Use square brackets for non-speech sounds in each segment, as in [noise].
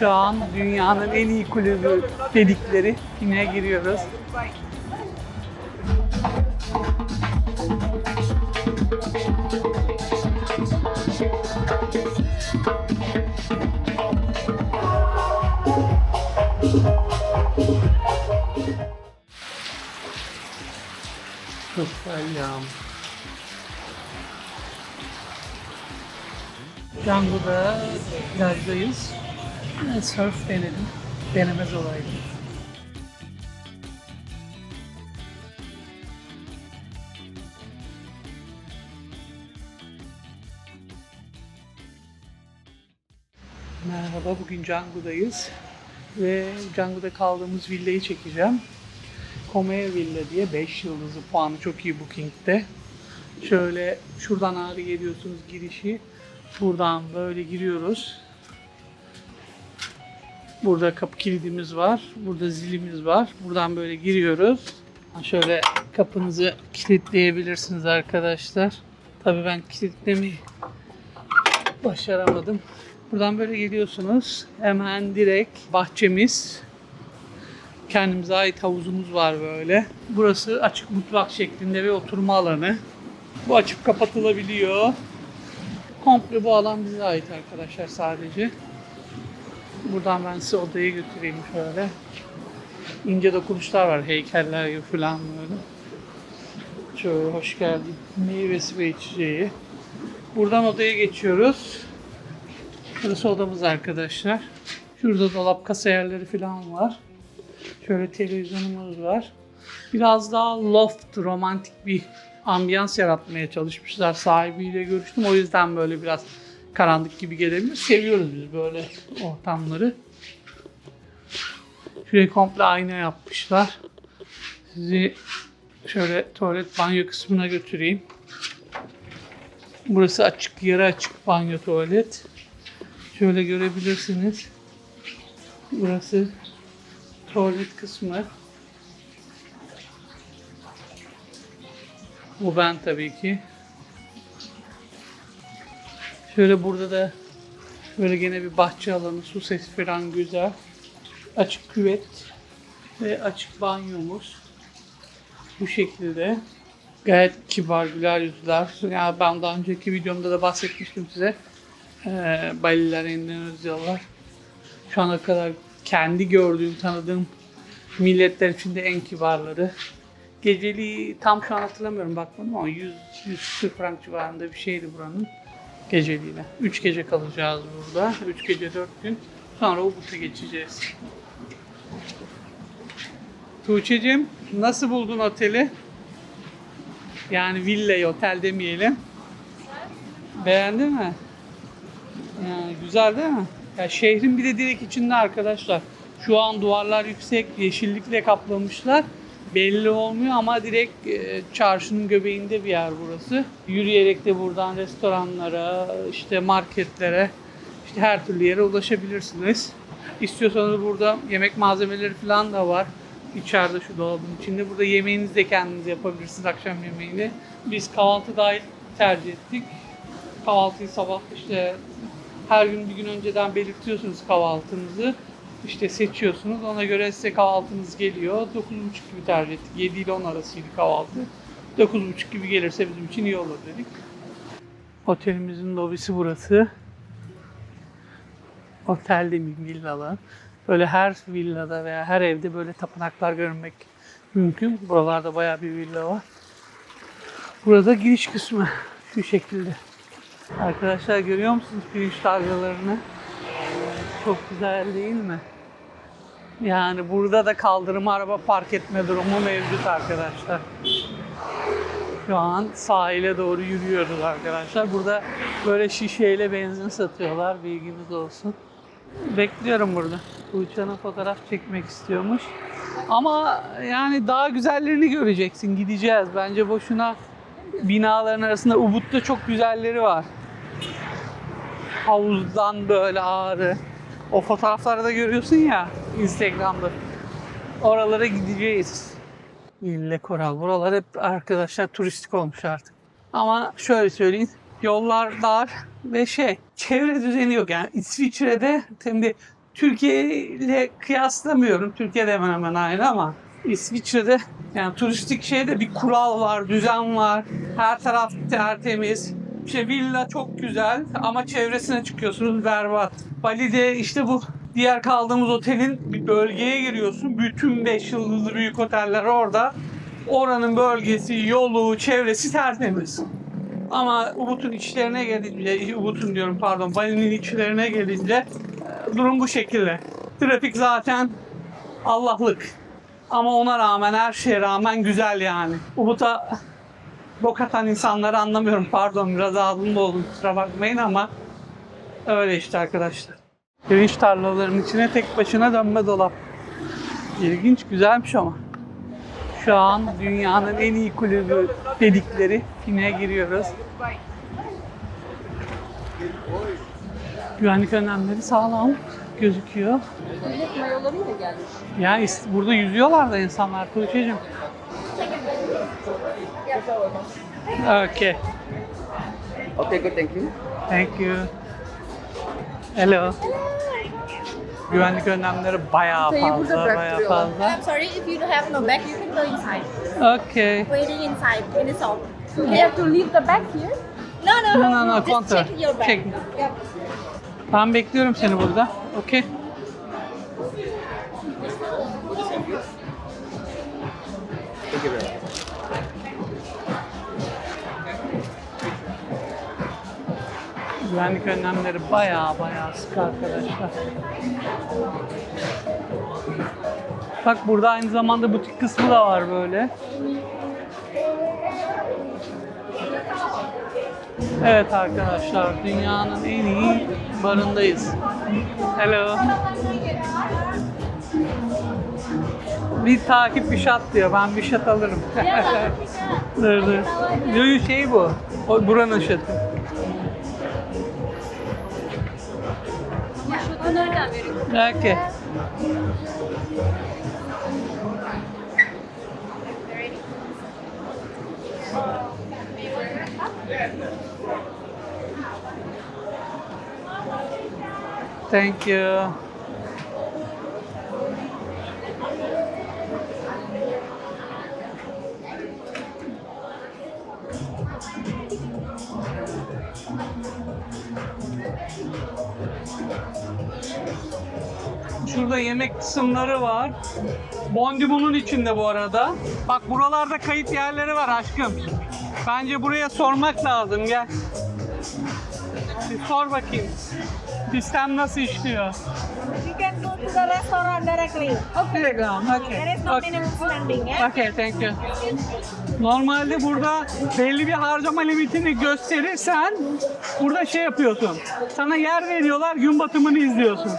Şu an dünyanın en iyi kulübü dedikleri yine giriyoruz. Kırsal yağmur. Django'da plajdayız. Evet, surf denedim. Denemez olaydım. Merhaba, bugün Django'dayız. Ve Django'da kaldığımız villayı çekeceğim. Comea Villa diye 5 yıldızlı puanı çok iyi Booking'de. Şöyle şuradan ağrı geliyorsunuz girişi. Buradan böyle giriyoruz. Burada kapı kilidimiz var. Burada zilimiz var. Buradan böyle giriyoruz. Şöyle kapınızı kilitleyebilirsiniz arkadaşlar. Tabii ben kilitlemeyi başaramadım. Buradan böyle geliyorsunuz. Hemen direkt bahçemiz. Kendimize ait havuzumuz var böyle. Burası açık mutfak şeklinde ve oturma alanı. Bu açıp kapatılabiliyor. Komple bu alan bize ait arkadaşlar sadece. Buradan ben size odaya götüreyim şöyle. İnce dokunuşlar var, heykeller gibi falan böyle. Şöyle hoş geldin. Meyvesi ve içeceği. Buradan odaya geçiyoruz. Burası odamız arkadaşlar. Şurada dolap kasa yerleri falan var. Şöyle televizyonumuz var. Biraz daha loft, romantik bir ambiyans yaratmaya çalışmışlar. Sahibiyle görüştüm. O yüzden böyle biraz karanlık gibi gelebilir. Seviyoruz biz böyle ortamları. Şurayı komple ayna yapmışlar. Sizi şöyle tuvalet banyo kısmına götüreyim. Burası açık, yarı açık banyo tuvalet. Şöyle görebilirsiniz. Burası tuvalet kısmı. Bu ben tabii ki. Şöyle burada da böyle gene bir bahçe alanı, su sesi falan güzel. Açık küvet ve açık banyomuz. Bu şekilde. Gayet kibar, güler yüzler. Ya ben daha önceki videomda da bahsetmiştim size. Ee, Baliler, Endonezyalılar. Şu ana kadar kendi gördüğüm, tanıdığım milletler içinde en kibarları. Geceliği tam şu an hatırlamıyorum bakmadım ama 100 100 frank civarında bir şeydi buranın geceliğine. 3 gece kalacağız burada. 3 gece 4 gün. Sonra Ubud'a geçeceğiz. Tuğçe'cim nasıl buldun oteli? Yani villayı otel demeyelim. Beğendin mi? Yani güzel değil mi? Ya şehrin bir de direkt içinde arkadaşlar. Şu an duvarlar yüksek, yeşillikle kaplamışlar. Belli olmuyor ama direkt e, çarşının göbeğinde bir yer burası. Yürüyerek de buradan restoranlara, işte marketlere, işte her türlü yere ulaşabilirsiniz. İstiyorsanız burada yemek malzemeleri falan da var. İçeride şu dolabın içinde. Burada yemeğinizi de kendiniz yapabilirsiniz akşam yemeğini. Biz kahvaltı dahil tercih ettik. Kahvaltıyı sabah işte her gün bir gün önceden belirtiyorsunuz kahvaltınızı. İşte seçiyorsunuz. Ona göre size kahvaltınız geliyor. 9.30 gibi tercih ettik. 7 ile 10 arasıydı kahvaltı. 9.30 gibi gelirse bizim için iyi olur dedik. Otelimizin lobisi burası. Otel demeyeyim villalar. Böyle her villada veya her evde böyle tapınaklar görmek mümkün. Buralarda bayağı bir villa var. Burada giriş kısmı [laughs] şu şekilde. Arkadaşlar görüyor musunuz pirinç tarlalarını? Çok güzel değil mi? Yani burada da kaldırıma araba park etme durumu mevcut arkadaşlar. Şu an sahile doğru yürüyoruz arkadaşlar. Burada böyle şişeyle benzin satıyorlar. Bilginiz olsun. Bekliyorum burada. Tuğçe'nin fotoğraf çekmek istiyormuş. Ama yani daha güzellerini göreceksin. Gideceğiz. Bence boşuna binaların arasında Ubud'da çok güzelleri var. Havuzdan böyle ağrı. O fotoğrafları da görüyorsun ya Instagram'da. Oralara gideceğiz. İlle Koral. Buralar hep arkadaşlar turistik olmuş artık. Ama şöyle söyleyeyim. Yollar dar ve şey çevre düzeni yok. Yani İsviçre'de şimdi Türkiye ile kıyaslamıyorum. Türkiye'de hemen hemen aynı ama İsviçre'de yani turistik şeyde bir kural var, düzen var. Her taraf tertemiz. İşte villa çok güzel ama çevresine çıkıyorsunuz berbat. Bali'de işte bu diğer kaldığımız otelin bir bölgeye giriyorsun. Bütün 5 yıldızlı büyük oteller orada. Oranın bölgesi, yolu, çevresi tertemiz. Ama Ubud'un içlerine gelince, Ubud'un diyorum pardon, Bali'nin içlerine gelince e, durum bu şekilde. Trafik zaten Allah'lık. Ama ona rağmen, her şeye rağmen güzel yani. Ubud'a bok atan insanları anlamıyorum. Pardon biraz ağzımda oldum kusura bakmayın ama öyle işte arkadaşlar. Pirinç tarlalarının içine tek başına dönme dolap. İlginç, güzelmiş ama. Şu an dünyanın en iyi kulübü dedikleri Fine'ye giriyoruz. Güvenlik önlemleri sağlam gözüküyor. Millet mayolarıyla gelmiş. Ya is- burada yüzüyorlar da insanlar Tuğçe'cim. Okay. Okay, good, thank you. Thank you. Hello. Güvenlik önlemleri bayağı Sayı burada fazla, bayağı bıraktırıyorlar. fazla. I'm sorry, if you have no bag, you can go inside. Okay. Waiting inside in the shop. You have to leave the bag here. No, no, No, no, no, just counter. check your bag. Check. Yep. Ben bekliyorum seni burada. Okay. Güvenlik önlemleri bayağı bayağı sık arkadaşlar. Bak burada aynı zamanda butik kısmı da var böyle. Evet arkadaşlar dünyanın en iyi barındayız. Hello. Bir takip bir şat diyor. Ben bir şat alırım. [laughs] dur dur. Yo, şey bu. O buranın şatı. Okay. Thank you. Şurada yemek kısımları var. Bondi bunun içinde bu arada. Bak buralarda kayıt yerleri var aşkım. Bence buraya sormak lazım gel. Bir sor bakayım. Sistem nasıl işliyor? You can go to the restaurant directly. Telegram. Okay. There is no Okay. minimum spending. Yeah? Okay, thank you. Normalde burada belli bir harcama limitini gösterirsen burada şey yapıyorsun. Sana yer veriyorlar, gün batımını izliyorsun.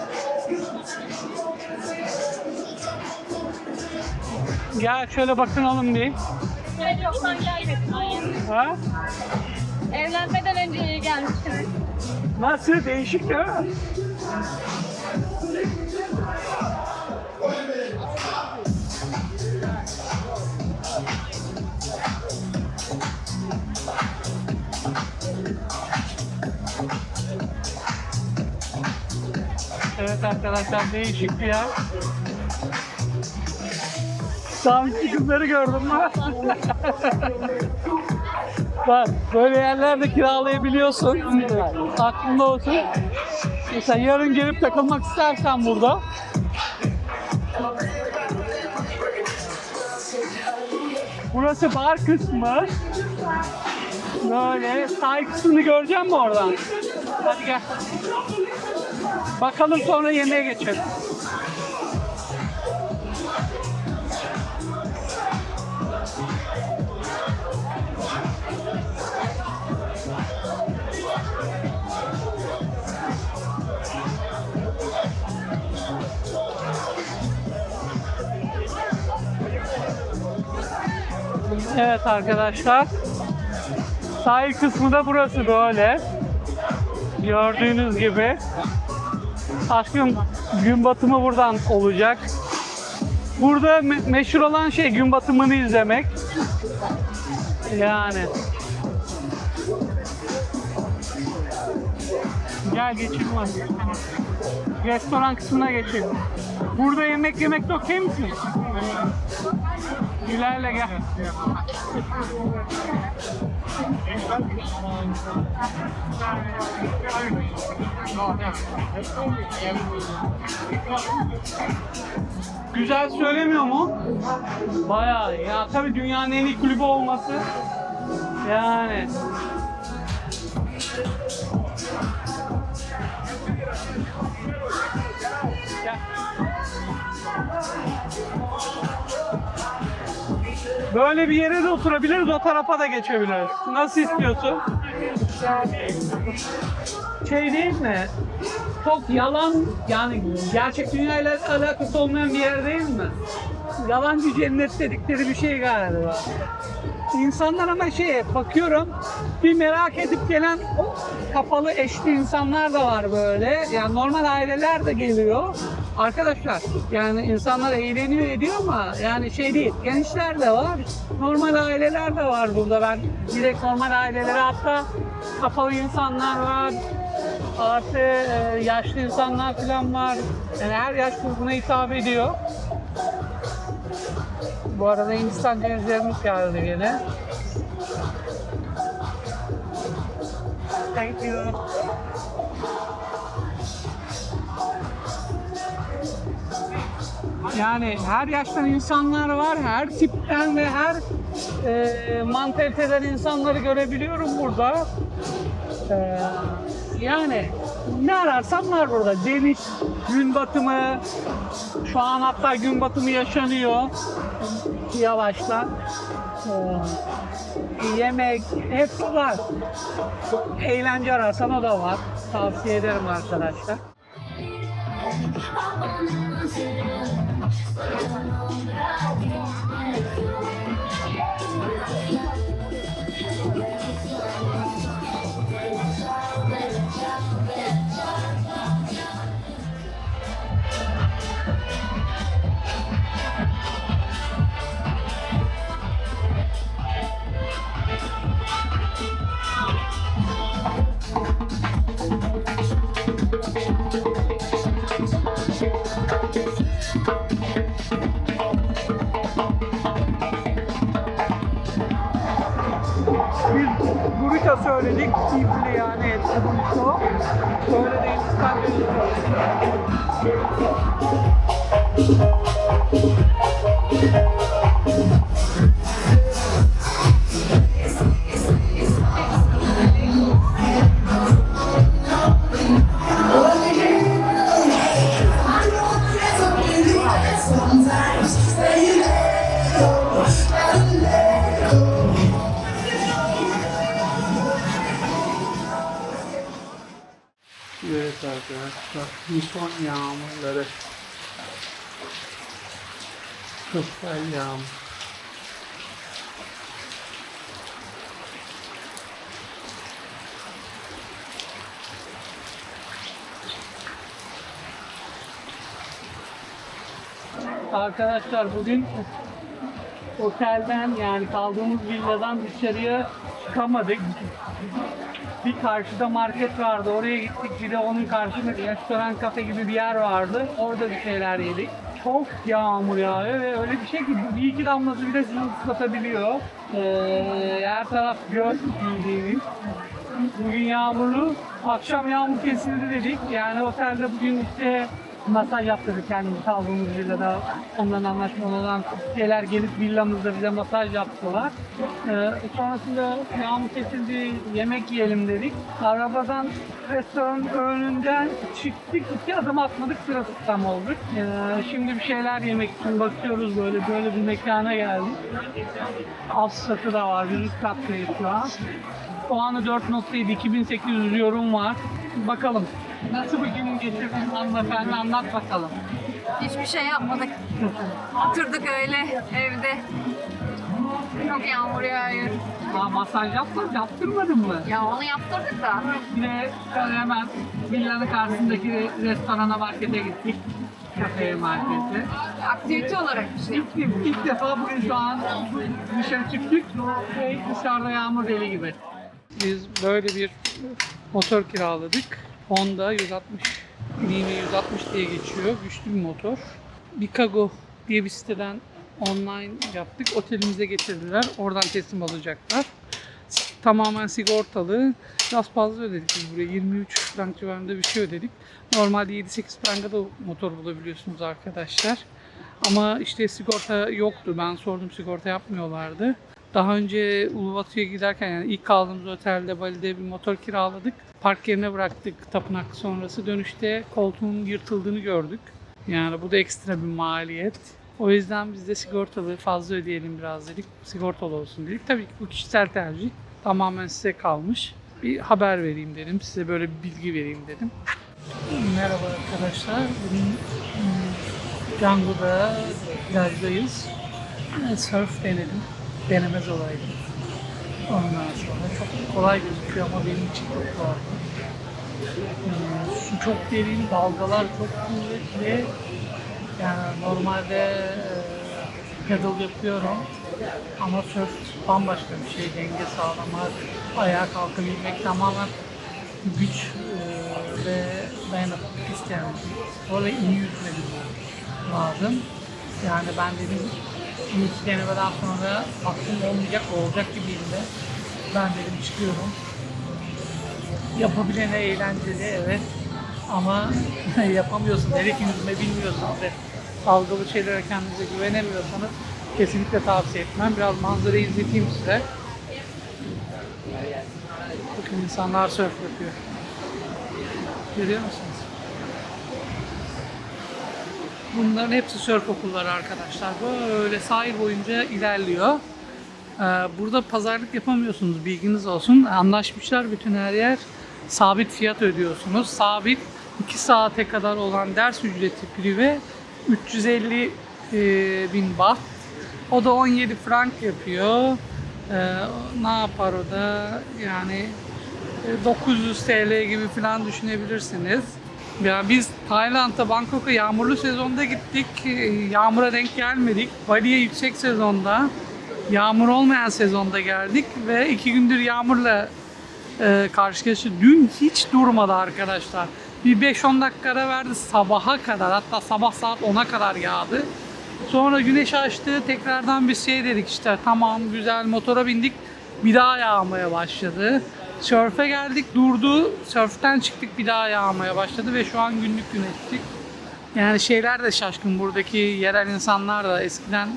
Gel şöyle bakınalım bir. Ben yoktan gelmedim. Ha? Evlenmeden önce iyi gelmiştiniz. Nasıl? Değişik değil mi? Evet arkadaşlar değişik bir yer. Davetli kızları gördüm mü? [laughs] Bak böyle yerlerde kiralayabiliyorsun. Aklında olsun. Mesela yarın gelip takılmak istersen burada. Burası bar kısmı. Böyle sahil kısmını göreceğim mi oradan? Hadi gel. Bakalım sonra yemeğe geçelim. Evet arkadaşlar. Sahil kısmı da burası böyle. Gördüğünüz gibi. Aşkım gün batımı buradan olacak. Burada me- meşhur olan şey gün batımını izlemek. Yani. Gel geçelim hadi. Restoran kısmına geçelim. Burada yemek yemek okey misin? İlerle gel. Güzel söylemiyor mu? Bayağı. Ya tabii dünyanın en iyi kulübü olması. Yani. Böyle bir yere de oturabiliriz, o tarafa da geçebiliriz. Nasıl istiyorsun? Şey değil mi? Çok yalan, yani gerçek dünyayla alakası olmayan bir yer değil mi? Yalancı cennet dedikleri bir şey galiba. İnsanlar ama şey bakıyorum bir merak edip gelen kapalı eşli insanlar da var böyle. Yani normal aileler de geliyor. Arkadaşlar yani insanlar eğleniyor ediyor ama yani şey değil gençler de var. Normal aileler de var burada ben direkt normal ailelere hatta kapalı insanlar var. Artı e, yaşlı insanlar falan var. Yani her yaş grubuna hitap ediyor. Bu arada Hindistan cevizlerimiz geldi yine. Thank you. Yani her yaştan insanlar var, her tipten ve her e, mantaliteden insanları görebiliyorum burada. E, yani ne ararsam var burada. Deniz, gün batımı, şu an hatta gün batımı yaşanıyor yavaştan. Ee, yemek, hepsi var. Eğlence ararsan o da var. Tavsiye ederim arkadaşlar. i don't Yeah. Söyledik. Çiftli yani. Böyle de Kısel yağmur. Arkadaşlar bugün otelden yani kaldığımız villadan dışarıya çıkamadık. Bir karşıda market vardı. Oraya gittik. Bir de onun karşısında restoran, kafe gibi bir yer vardı. Orada bir şeyler yedik. Çok yağmur yağıyor ve öyle bir şey ki bir iki damlası bile sizi ıslatabiliyor. Ee, her taraf göl bildiğimiz. Bugün yağmurlu. Akşam yağmur kesildi dedik. Yani otelde bugün işte masaj yaptırdık kendimiz kaldığımız villada. Ondan anlaşmalı olan şeyler gelip villamızda bize masaj yaptılar. Ee, sonrasında yağmur kesildi, yemek yiyelim dedik. Arabadan restoranın önünden çıktık, iki adım atmadık sırılsıklam olduk. Ee, şimdi bir şeyler yemek için bakıyoruz böyle, böyle bir mekana geldik. Alt satı da var, biz üst kattayız şu an. Puanı 4.7, 2800 yorum var. Bakalım. Nasıl bir gün geçirdin hanımefendi anlat bakalım. Hiçbir şey yapmadık. Oturduk öyle evde. Çok yağmur yağıyor. Aa, masaj yapmadın, yaptırmadın mı? Ya onu yaptırdık da. Bir de şöyle hemen villanın karşısındaki restorana markete gittik. Kafeye markete. Aktivite olarak bir şey. İlk, ilk defa bugün şu an dışarı çıktık ve dışarıda yağmur deli gibi. Biz böyle bir motor kiraladık. Honda 160 Lime 160 diye geçiyor. Güçlü bir motor. Bikago diye bir siteden online yaptık. Otelimize getirdiler. Oradan teslim alacaklar. Tamamen sigortalı. Biraz fazla ödedik biz buraya. 23 frank civarında bir şey ödedik. Normalde 7-8 franka da motor bulabiliyorsunuz arkadaşlar. Ama işte sigorta yoktu. Ben sordum sigorta yapmıyorlardı. Daha önce Uluwatu'ya giderken yani ilk kaldığımız otelde Bali'de bir motor kiraladık. Park yerine bıraktık tapınak sonrası. Dönüşte koltuğun yırtıldığını gördük. Yani bu da ekstra bir maliyet. O yüzden biz de sigortalı fazla ödeyelim biraz dedik. Sigortalı olsun dedik. Tabii ki bu kişisel tercih. Tamamen size kalmış. Bir haber vereyim dedim. Size böyle bir bilgi vereyim dedim. Merhaba arkadaşlar. Bugün hmm, Django'da plajdayız. Ee, Surf denedim. Denemez olaydı. Ondan sonra çok kolay gözüküyor ama benim için çok zordu. Hmm, Su çok derin, dalgalar çok kuvvetli. Yani normalde e, pedal yapıyorum ama surf bambaşka bir şey. Denge sağlamak, ayağa kalkabilmek tamamen güç e, ve dayanıklılık isteyen bir şey. Orada iyi yüzme lazım. Yani ben dedim ilk denemeden sonra aklım olmayacak, olacak gibiydi. Ben dedim çıkıyorum. Yapabilene eğlenceli evet. Ama [laughs] yapamıyorsun, nereye yüzme bilmiyorsun ve dalgalı şeylere kendinize güvenemiyorsanız kesinlikle tavsiye etmem. Biraz manzarayı izleteyim size. Bakın insanlar surf yapıyor. Görüyor musunuz? Bunların hepsi surf okulları arkadaşlar. Böyle sahil boyunca ilerliyor. Ee, Burada pazarlık yapamıyorsunuz bilginiz olsun. Anlaşmışlar bütün her yer. Sabit fiyat ödüyorsunuz. Sabit 2 saate kadar olan ders ücreti prive 350 e, bin baht. O da 17 frank yapıyor. Ee, ne yapar o da? Yani e, 900 TL gibi falan düşünebilirsiniz. Ya biz Tayland'a, Bangkok'a yağmurlu sezonda gittik. Ee, Yağmura denk gelmedik. Bali'ye yüksek sezonda, yağmur olmayan sezonda geldik ve iki gündür yağmurla e, karşılaştık. Dün hiç durmadı arkadaşlar. Bir 5-10 dakika ara verdi sabaha kadar. Hatta sabah saat 10'a kadar yağdı. Sonra güneş açtı. Tekrardan bir şey dedik işte tamam güzel motora bindik. Bir daha yağmaya başladı. Sörfe geldik durdu. Sörften çıktık bir daha yağmaya başladı ve şu an günlük güneşlik. Yani şeyler de şaşkın buradaki yerel insanlar da eskiden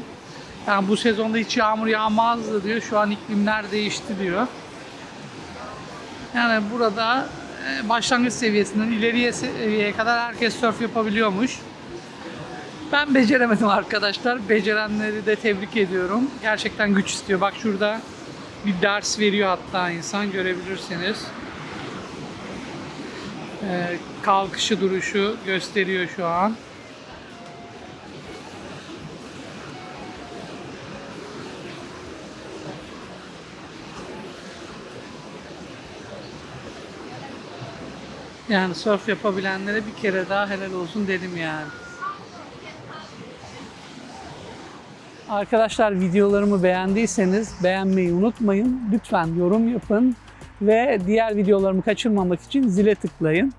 yani bu sezonda hiç yağmur yağmazdı diyor. Şu an iklimler değişti diyor. Yani burada e, başlangıç seviyesinden ileriye seviyeye kadar herkes surf yapabiliyormuş. Ben beceremedim arkadaşlar. Becerenleri de tebrik ediyorum. Gerçekten güç istiyor. Bak şurada bir ders veriyor hatta insan görebilirsiniz. Ee, kalkışı duruşu gösteriyor şu an. Yani surf yapabilenlere bir kere daha helal olsun dedim yani. Arkadaşlar videolarımı beğendiyseniz beğenmeyi unutmayın. Lütfen yorum yapın ve diğer videolarımı kaçırmamak için zile tıklayın.